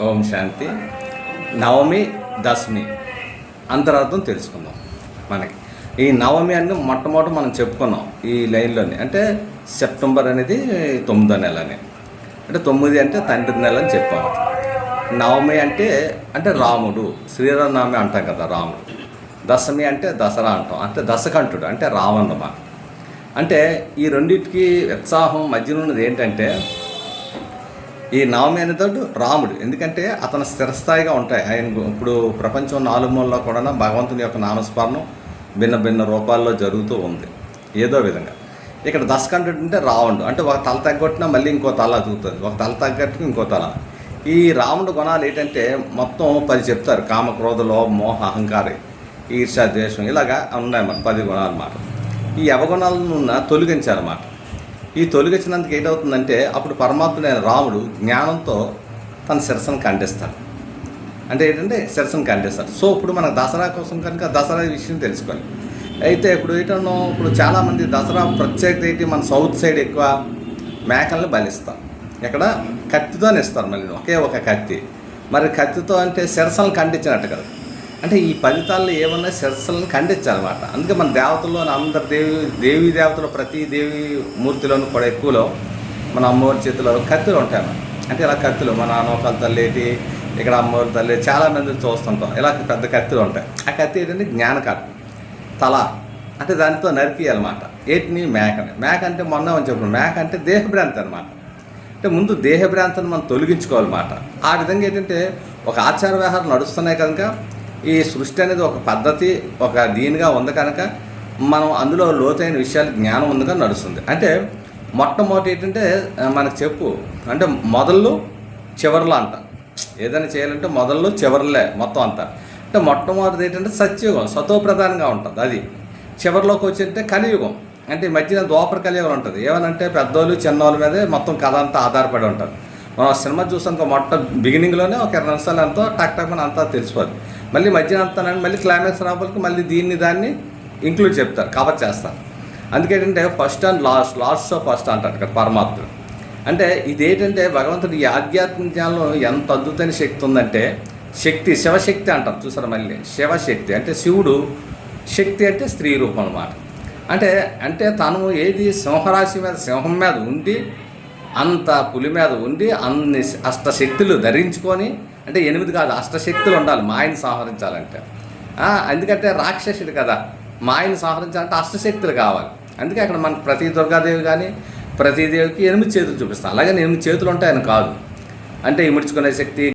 ఓం శాంతి. నవమి దశమి. అంతరార్థం తెలుసుకుందాం మనకి. ఈ నవమి అని మొట్టమొదటి మనం చెప్పుకున్నాం ఈ లైన్లోనే. అంటే సెప్టెంబర్ అనేది తొమ్మిదో నెల అని అంటే తొమ్మిది అంటే తండ్రి నెల అని చెప్పాము. నవమి అంటే అంటే రాముడు. శ్రీరామనవమి అంటాం కదా రాముడు. దశమి అంటే దసరా అంటాం. అంటే దశకంఠుడు అంటే రావణమ అంటే ఈ రెండింటికి ఉత్సాహం మధ్యలో ఉన్నది ఏంటంటే ఈ నవమి అనేతోడు రాముడు. ఎందుకంటే అతను స్థిరస్థాయిగా ఉంటాయి. ఆయన ఇప్పుడు ప్రపంచం నాలుగు మూలలో కూడా భగవంతుని యొక్క నామస్మరణం భిన్న భిన్న రూపాల్లో జరుగుతూ ఉంది. ఏదో విధంగా. ఇక్కడ దశకంఠుడు అంటే రావణుడు. అంటే ఒక తల తగ్గొట్టినా మళ్ళీ ఇంకో తల అతుకుతుంది ఒక తల తగ్గట్టుకు ఇంకో తల. ఈ రాముడు గుణాలు ఏంటంటే మొత్తం పది చెప్తారు. కామ క్రోధ లోభ మోహ అహంకారి ఈర్ష ద్వేషం ఇలాగా ఉన్నాయి మన పది గుణాలు అన్నమాట ఈ అవగుణాలను తొలగించాలన్నమాట ఈ తొలగించినందుకు ఏటవుతుందంటే అప్పుడు పరమాత్ముడైన రాముడు జ్ఞానంతో తన శిరసను ఖండిస్తాడు అంటే ఏంటంటే శిరసను ఖండిస్తాడు సో ఇప్పుడు మనకు దసరా కోసం కనుక దసరా విషయం తెలుసుకోవాలి. అయితే ఇప్పుడు ఏంటన్నా ఇప్పుడు చాలామంది దసరా ప్రత్యేకత ఏంటి? మన సౌత్ సైడ్ ఎక్కువ మేకలను బలిస్తాం. ఎక్కడ? కత్తితోనే ఇస్తారు మళ్ళీ. ఒకే ఒక కత్తి. మరి కత్తితో అంటే శిరసలను ఖండించినట్టు కదా. అంటే ఈ ఫలితాల్లో ఏమన్నా శిరస్సులను ఖండించాలన్నమాట. అందుకే మన దేవతల్లో అందరి దేవి దేవీ దేవతలు ప్రతి దేవి మూర్తిలోనూ కూడా ఎక్కువలో మన అమ్మవారి చేతిలో కత్తులు ఉంటాయి అంటే ఇలా కత్తులు మన నోకాల తల్లి ఏంటి ఇక్కడ అమ్మవారి తల్లి చాలా మంది చూస్తుంటాం. ఇలా పెద్ద కత్తులు ఉంటాయి. ఆ కత్తి ఏంటంటే జ్ఞానకారం తల అంటే దానితో నరికియాలన్నమాట. ఏటిని? మేకని. మేక అంటే మొన్న అని చెప్పిన? మేక అంటే దేహభ్రాంతి అనమాట అంటే ముందు దేహభ్రాంతిని మనం తొలగించుకోవాలన్నమాట. ఆ విధంగా ఏంటంటే ఒక ఆచార వ్యవహారం నడుస్తున్నాయి కనుక ఈ సృష్టి అనేది ఒక పద్ధతి ఒక దీనిగా ఉంది కనుక మనం అందులో లోతైన విషయాలు జ్ఞానం ఉందిగా నడుస్తుంది. అంటే మొట్టమొదటి ఏంటంటే మనకు చెప్పు. అంటే మొదళ్ళు చివరిలో అంట. ఏదైనా చేయాలంటే మొదళ్ళు చివర్లే మొత్తం అంతా. అంటే మొట్టమొదటిది ఏంటంటే సత్యయుగం సతోప్రధానంగా ఉంటుంది అది. చివరిలోకి వచ్చింటే కలియుగం. అంటే ఈ మధ్యన ద్వాపర కలియుగం ఉంటుంది. ఏమనంటే పెద్దోళ్ళు చిన్నోళ్ళ మీదే మొత్తం కథ అంతా ఆధారపడి ఉంటుంది. మనం ఆ సినిమా చూసాక మొట్ట బిగినింగ్లోనే ఒక ఇరవై నిమిషాలు ఎంతో టక్ టక్ అని అంతా తెలిసిపోద్ది. మళ్ళీ మధ్యన అంతా మళ్ళీ క్లైమాక్స్ రాబోలికి మళ్ళీ దీన్ని దాన్ని ఇంక్లూడ్ చెప్తారు కవర్ చేస్తారు. అందుకేంటంటే first and last last of first అంటారు ఇక్కడ పరమాత్ముడు. అంటే ఇదేంటంటే భగవంతుడి ఆధ్యాత్మిక జ్ఞానంలో ఎంత అద్భుతమైన శక్తి ఉందంటే శక్తి శివశక్తి అంటారు చూసారా మళ్ళీ? శివశక్తి. అంటే శివుడు శక్తి అంటే స్త్రీ రూపం అన్నమాట. అంటే అంటే తను ఏది సింహరాశి మీద సింహం మీద ఉండి అంత పులి మీద ఉండి అన్ని అష్టశక్తులు ధరించుకొని అంటే ఎనిమిది కాదు అష్టశక్తులు ఉండాలి మాయను సంహరించాలంటే. ఎందుకంటే రాక్షసుడు కదా మాయను సంహరించాలంటే అష్టశక్తులు కావాలి. అందుకే అక్కడ మనకు ప్రతి దుర్గాదేవి కానీ ప్రతి దేవికి ఎనిమిది చేతులు చూపిస్తాం. అలాగే ఎనిమిది చేతులు ఉంటాయని కాదు. అంటే ఇముడ్చుకునే శక్తి